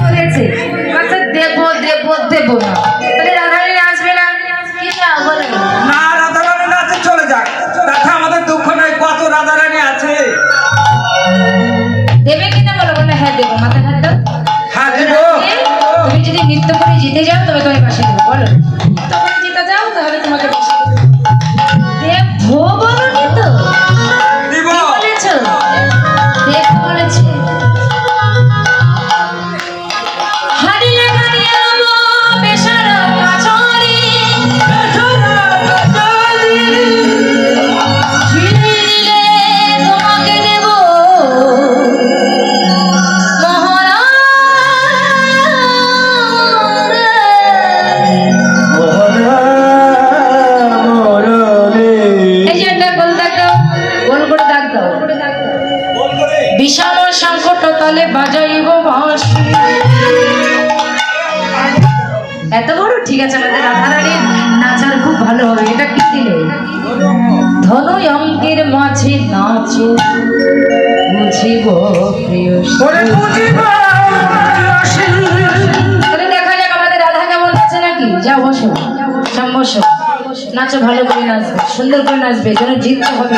বলেছে কথা দেবো দেবো দেবো না তালে বাজাইব বাঁশি। এত বড়? ঠিক আছে আমাদের রাধারানীর নাচার খুব ভালো হবে। এটা কি দিলে? ধনু অঙ্কের মাঝে নাচো। বুঝিব প্রিয় দেখা যাক আমাদের রাধা কেমন আছে নাকি? যাও বসো। বসো। নাচো ভালো করে নাচবে। সুন্দর করে নাচবে যেন জিততে হবে।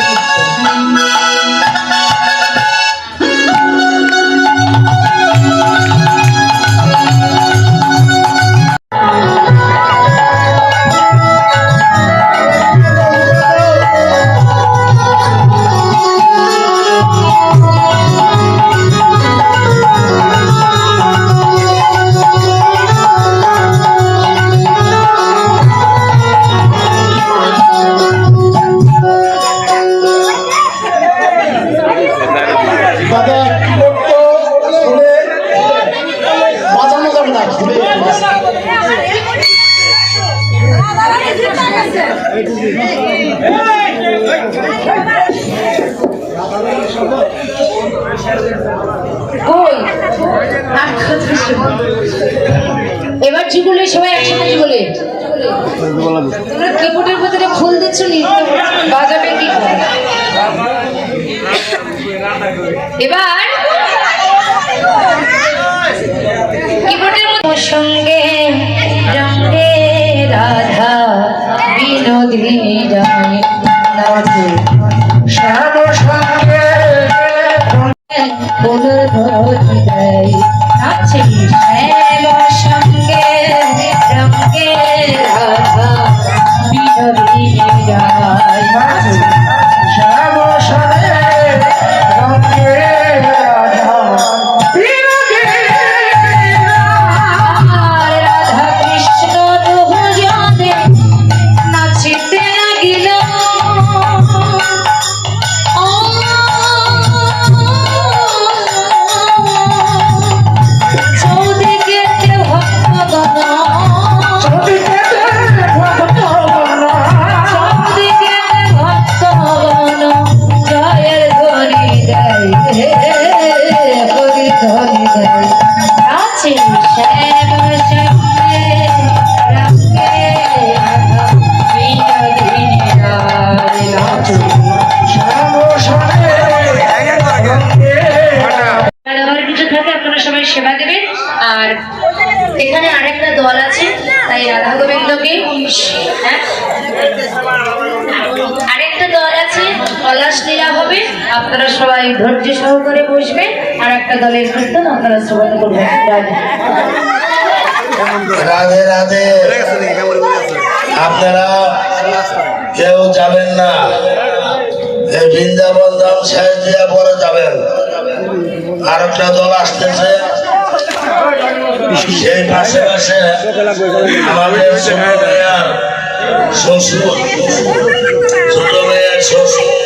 দাদা কি করতো শুনে বাঁচানো যাবে না ঘুরে কই? আর কত এবার যুগলে সবাই একসাথে যুগলে তোমরা কিবোর্ডের ভিতরে ফুল দিচ্ছ নৃত্য বাজাবে কি করে? এবার সঙ্গে রঙ্গে রাধা বিনোদিনী রায় শ্যাম সঙ্গে নাচে আরেকটা দল আছে, তাই রাধা গোবিন্দকে হ্যাঁ? আরেকটা আপনারা সবাই ধৈর্য সহকারে আর একটা দলের কীর্তন আপনারা শ্রবণ করবেন। রাধে। রাধে আপনারা কেউ যাবেন না। বৃন্দাবন ধাম শেষ দিয়ে পরে যাবেন। আর একটা দল আসতেছে। সেই পাশে পাশে আমাদের ছোট শ্বশুর। ছোট মেয়ের শ্বশুর